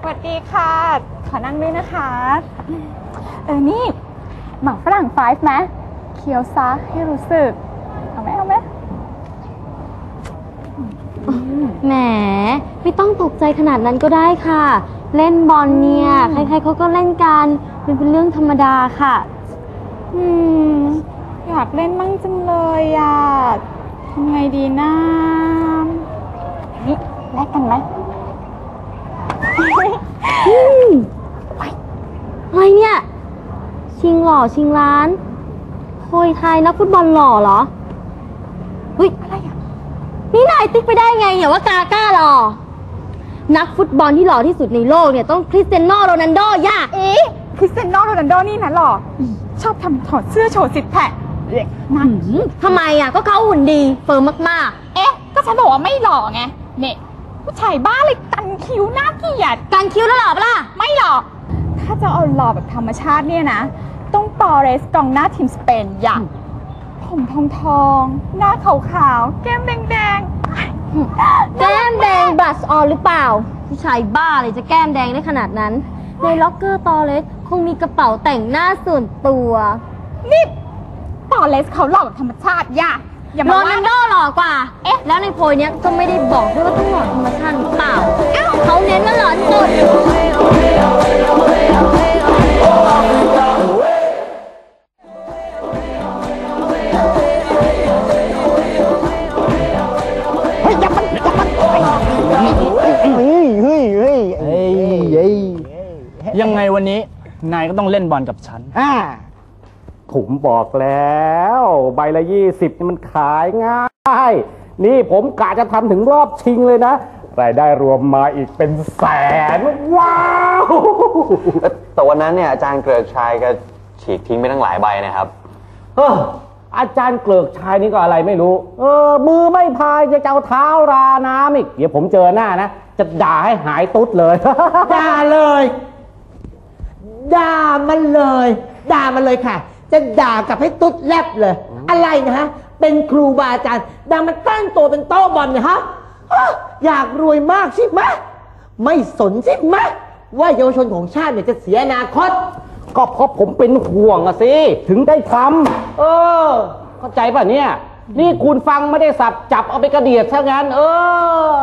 สวัสดีค่ะ ขอนั่งด้วยนะคะ เออ นี่ หมักฝรั่งไฟฟ์ไหมเคี้ยวซะให้รู้สึก เอาไหมเอาไหมแหม ไม่ต้องตกใจขนาดนั้นก็ได้ค่ะ เล่นบอลเนี่ย ใครๆเขาก็เล่นกันมันเป็นเรื่องธรรมดาค่ะ อืม อยากเล่นมั่งจังเลยอะทำไงดีนะนี่แลกกันไหม อะไรเนี่ย ชิงหล่อชิงล้านโพยไทยนักฟุตบอลหล่อเหรอเฮ้ยอะไรอะนี่นายติ๊กไปได้ไงอย่าว่ากาก้าหล่อนักฟุตบอลที่หล่อที่สุดในโลกเนี่ยต้องคริสเตียโนโรนัลโดย่าอีคริสเตียโนโรนัลโดนี่นะหรออีชอบทำถอดเสื้อโชว์สิทธิ์แผะเด็กนะหืมทำไมอะก็เขาหุ่นดีเฟิร์มมากเอ๊ะ ก็ฉันบอกว่าไม่หล่อไงเนี่ยผู้ชายบ้าเลยกัน คิ้วหน้าเกลียดๆการคิ้วแล้วหล่อปะล่ะ ไม่หรอก ถ้าจะเอาหล่อแบบธรรมชาติเนี่ยนะ ต้องตอเรสกองหน้าทีมสเปนอย่าง ผมทองทองๆหน้าขาวๆแก้มแดงแก้มแดงบลัชออนหรือเปล่า ผู้ชายบ้าเลยจะแก้มแดงได้ขนาดนั้น ในล็อกเกอร์ตอเลสคงมีกระเป๋าแต่งหน้าส่วนตัว ๆนี่ตอเรสเขาหล่อแบบธรรมชาติอย่า อย่าโรมาว่านัลโดหล่อกว่า เอ๊ะ แล้วในโพยเนี้ยก็ไม่ได้บอกด้วยว่าต้องหล่อธรรมชาติหรือเปล่าเขาเน้นว่าหล่อที่สุดเฮ้ยเฮ้ยเฮ้ยเฮ้ยเฮ้ยยังไงวันนี้นายก็ต้องเล่นบอลกับฉัน อ่า ผมบอกแล้ว ใบละยี่สิบนี่มันขายง่าย นี่ผมกะจะทำถึงรอบชิงเลยนะ รายได้รวมมาอีกเป็นแสน ว้าว แต่วันนั้นเนี่ยอาจารย์เกริกชัยก็ฉีกทิ้งไปตั้งหลายใบนะครับ เอออาจารย์เกลือกชายนี่ก็อะไรไม่รู้ เออ มือไม่พายจะเจ้าเท้าราน้ำอีก เดี๋ยวผมเจอหน้านะ จะด่าให้หายตุ๊ดเลย ด่าเลย ด่ามันเลย ด่ามันเลยค่ะ จะด่ากลับให้ตุ๊ดแลบเลย อะไรนะฮะ เป็นครูบาอาจารย์ด่ามันตั้งตัวเป็นโต๊ะบอลเนี่ยฮะฮะอยากรวยมากใช่ไหมไม่สนใช่ไหมว่าเยาวชนของชาติเนี่ยจะเสียอนาคต ก็เพราะผมเป็นห่วงอะสิ ถึงได้ทำเออ เข้าใจป่ะเนี่ย นี่คุณฟังไม่ได้สับจับเอาไปกระเดียดซะงั้น เออ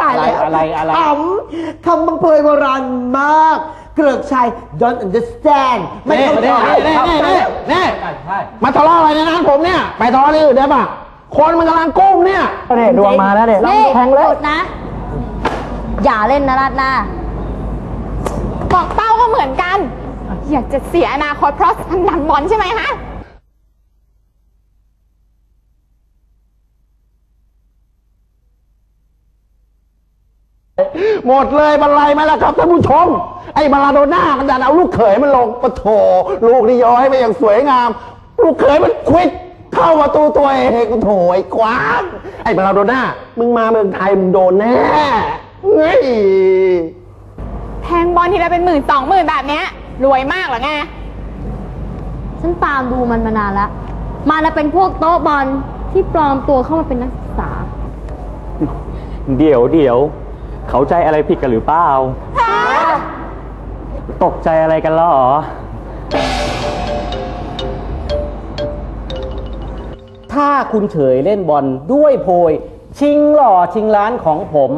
ตายแล้วอะไรอะไรขำคำบังเพยโบราณมาก เกลือกชัย don't understand ไม่เข้าใจแน่ใช่มาทะเลาะอะไรในร้านผมเนี่ย ไปทะเลาะที่อื่นได้ปะคนมันกำลังกุ้งเนี่ยเนี่ยดวงมาแล้วเนี่ยนี่หยุดนะ อย่าเล่นนะราดหน้าบอกเป้าก็เหมือนกัน อยากจะเสียอนาคตเพราะพนันบอลใช่ไหมฮะ หมดเลยบรรลัยไหมล่ะครับท่านผู้ชม ไอ้มาลาโดน่ามันดันเอาลูกเขยมันลงปะโถลูกนี่ย้อยไปอย่างสวยงาม ลูกเขยมันควิดเข้าประตูตัวเองโถไอ้กวางไอ้มาลาโดน่ามึงมาเมืองไทยมึงโดนแน่เฮ้ยแทงบอลทีละเป็นหมื่นสองหมื่นแบบเนี้ยรวยมากเหรอไงฉันตามดูมันมานานแล้วมาแล้วเป็นพวกโต๊ะบอลที่ปลอมตัวเข้ามาเป็นนักศึกษา เดี๋ยวเดี๋ยว เขาใจอะไรผิดกันหรือเปล่า ตกใจอะไรกันเหรอ ถ้าคุณเฉยเล่นบอลด้วยโพย ชิงหล่อชิงล้านของผม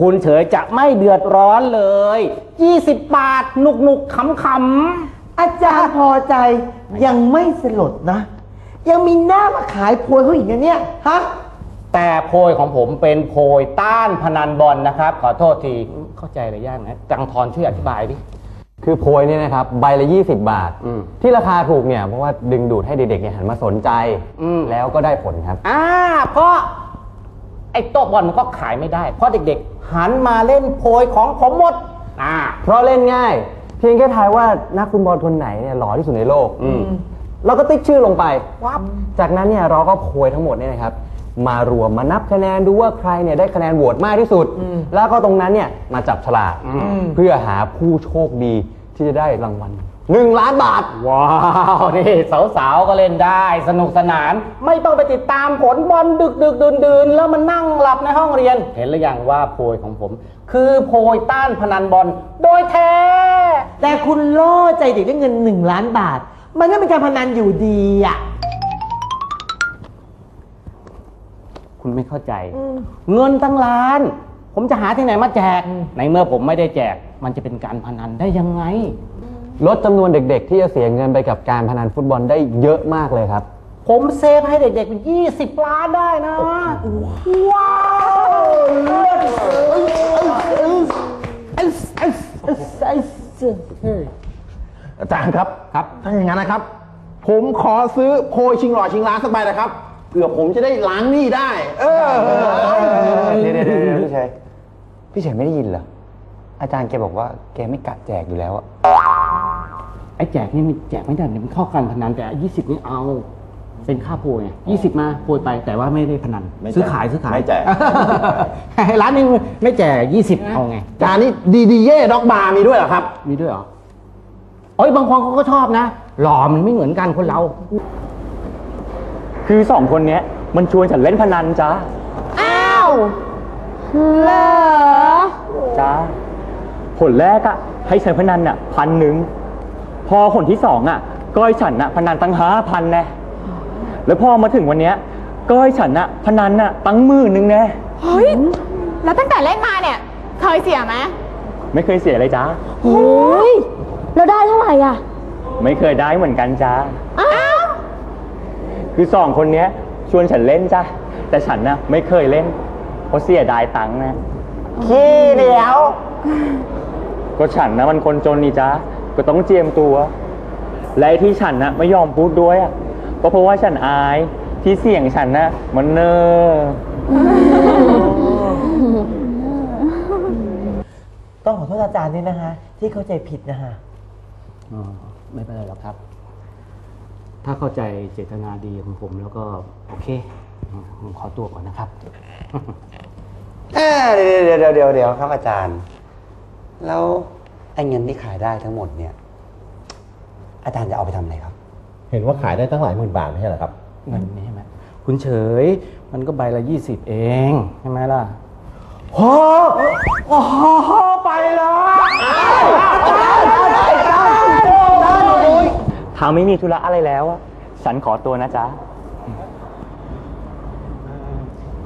คุณเฉยจะไม่เดือดร้อนเลย 20 บาทหนุกหนุกๆขำขำอาจารย์พอใจยังไม่สลดนะ ยังมีหน้ามาขายพวยเขาอีกนะเนี่ย ฮะๆ แต่โพยของผมเป็นโพยต้านพนันบอลนะครับ ขอโทษทีเข้าใจอะไรยากนะจังทรช่วยอธิบายดิ คือโพยเนี่ยนะครับ ใบละ 20 บาท อืมที่ราคาถูกเนี่ย เพราะว่าดึงดูดให้เด็กๆเนี่ยหันมาสนใจ อืม แล้วก็ได้ผลครับ อ่าเพราะไอ้โต๊ะบอลมันก็ขายไม่ได้ เพราะเด็กๆ หันมาเล่นโพยของผมหมดอ่า เพราะเล่นง่าย เพียงแค่ทายว่านักฟุตบอลคนไหนเนี่ยหล่อที่สุดในโลกเราก็ติ๊กชื่อลงไป จากนั้นเนี่ยเราก็โพยทั้งหมดเนี่ยนะครับ มารวมมานับคะแนนดูว่าใครเนี่ยได้คะแนนโหวตมากที่สุด แล้วก็ตรงนั้นเนี่ยมาจับฉลากเพื่อหาผู้โชคดีที่จะได้รางวัลหนึ่งล้านบาท ว้าวนี่สาวๆก็เล่นได้ สนุกสนาน ไม่ต้องไปติดตามผลบอลดึกดึกดื่นดื่นๆแล้วมันนั่งหลับในห้องเรียน เห็นหรือยังว่าโพยของผม คือโพยต้านพนันบอลโดยแท้ แต่คุณล่อใจเด็กด้วยเงินหนึ่งล้านบาท มันก็เป็นการพนันอยู่ดีอะ คุณไม่เข้าใจ เงินตั้งล้าน ผมจะหาที่ไหนมาแจก ในเมื่อผมไม่ได้แจก มันจะเป็นการพนันได้ยังไง ลดจำนวนเด็ก ๆ ที่จะเสียเงินไปกับการพนันฟุตบอลได้เยอะมากเลยครับ ผมเซฟให้เด็กๆเป็น20 ล้านได้นะ ว้าวอาจารย์ครับ ครับ ถ้าอย่างนั้นนะครับ ผมขอซื้อโพยชิงหล่อชิงล้านสักใบนะครับเผื่อผมจะได้ล้างหนี้ได้ เออเดี๋ยวเดี๋ยวเดี๋ยวพี่เฉยพี่เฉยไม่ได้ยินเหรอ อาจารย์แกบอกว่าแกไม่กะแจกอยู่แล้วอะไอ้แจกนี่มันแจกไม่ได้เนี่ยมันเข้าการพนันแต่ยี่สิบนี่เอา เป็นค่าโพยไงยี่สิบมาโพยไปแต่ว่าไม่ได้พนัน ไม่แจกซื้อขายซื้อขายไม่แจกร้านนึงไม่แจกยี่สิบเอาไงอาจารย์นี่ดีดีเย่ด็อกบาร์มีด้วยเหรอครับ มีด้วยเหรอเอ้ยบางคนเขาก็ชอบนะ หล่อมันไม่เหมือนกันคนเรา คือสองคนเนี้ยมันชวนฉันเล่นพนันจ้าอ้าวเหรอจ้าผลแรกอะให้ฉันพนันอะพันหนึ่งพอผลที่สองอะก็ให้ฉันอะพนันตั้งห้าพันแน่แล้วพอมาถึงวันเนี้ยก็ให้ฉันอะพนันอะตั้งหมื่นหนึ่งแน่เฮ้ยแล้วตั้งแต่เล่นมาเนี่ยเคยเสียไหมไม่เคยเสียเลยจ้าโอ้ยแล้วได้เท่าไหร่อะไม่เคยได้เหมือนกันจ้าอ้าว คือสองคนเนี้ยชวนฉันเล่นจ้าแต่ฉันน่ะไม่เคยเล่น เพราะเสียดายตังค์นะ ขี้เดียว ก็ฉันนะมันคนจนนี่จ้าก็ต้องเจียมตัว และไอ้ที่ฉันนะไม่ยอมพูดด้วยอะก็เพราะว่าฉันอายที่เสียงฉันนะมันเนอต้องขอโทษอาจารย์ด้วยนะคะที่เข้าใจผิดนะคะอ๋อไม่เป็นไรหรอกครับ ถ้าเข้าใจเจตนาดีของผมแล้วก็โอเคอืมผมขอตัวก่อนนะครับ เอ้ยเดี๋ยวเดี๋ยวเดี๋ยวเดี๋ยวครับอาจารย์ แล้วไอ้เงินที่ขายได้ทั้งหมดเนี่ย อาจารย์จะเอาไปทำอะไรครับ เห็นว่าขายได้ตั้งหลายหมื่นบาทไม่ใช่เหรอครับ เงินนี่ใช่ไหมคุณเฉย มันก็ใบละยี่สิบเอง ใช่ไหมล่ะโอ้โอ้โหไปแล้ว ถ้าไม่มีธุระอะไรแล้วอะฉันขอตัวนะจ๊ะ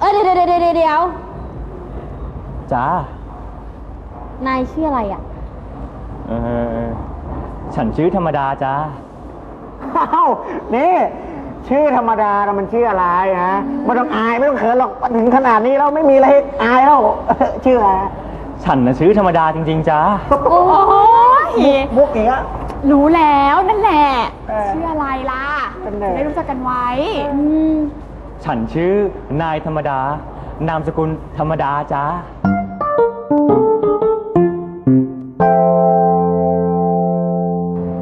เอ้ยเดี๋ยวเดี๋ยวเดี๋ยวเดี๋ยวเดี๋ยวจ้านายชื่ออะไรอะ เออฉันชื่อธรรมดาจ้าอ้าวนี่ชื่อธรรมดานะมันชื่ออะไรฮะไม่ต้องอายไม่ต้องเขินหรอกถึงขนาดนี้แล้วไม่มีอะไรให้อายแล้ว ชื่ออะไรฉันนะชื่อธรรมดาจริง ๆจ้าโอ้ยมุกอย่างเงี้ย รู้แล้วนั่นแหละชื่ออะไรล่ะจะได้รู้จักกันไว้อืมฉันชื่อนายธรรมดา นามสกุลธรรมดาจ้า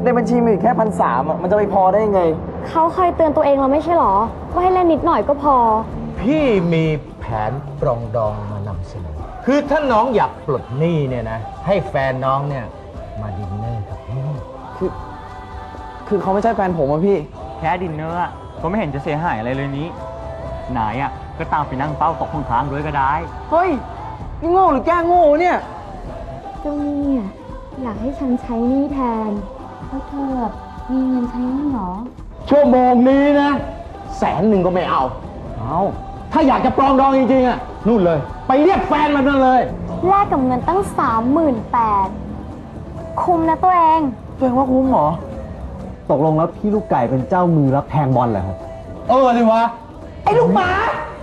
ในบัญชีมีอยู่แค่พันสามมันจะไปพอได้ยังไง เขาเคยเตือนตัวเองเราไม่ใช่หรอ ว่าให้เล่นนิดหน่อยก็พอ พี่มีแผนปรองดองมานำเสนอ คือถ้าน้องอยากปลดหนี้เนี่ยนะ ให้แฟนน้องเนี่ย มาดินเนอร์กับ พี่คือเขาไม่ใช่แฟนผมอะพี่ แค่ดินเนอร์อะก็ไม่เห็นจะเสียหายอะไรเลยนี้นายอะก็ตามไปนั่งเป้าตกข้างๆด้วยก็ได้ เฮ้ย นี่โง่หรือแกล้งโง่เนี่ย เจ้าหนี้อะอยากให้ฉันใช้หนี้แทนเพราะเธอมีเงินใช้หนี้หรอ ชั่วโมงนี้นะ แสนหนึ่งก็ไม่เอา เอาถ้าอยากจะปรองดองจริงๆอะนู่นเลย ไปเรียกแฟนมันมาเลย แลกกับเงินตั้งสามหมื่นแปดคุมนะตัวเอง ตัวเองว่าคุ้มเหรอ ตกลงแล้วพี่ลูกไก่เป็นเจ้ามือรับแทงบอลเหรอครับ เออสิวะ ไอ้ลูกหมาไ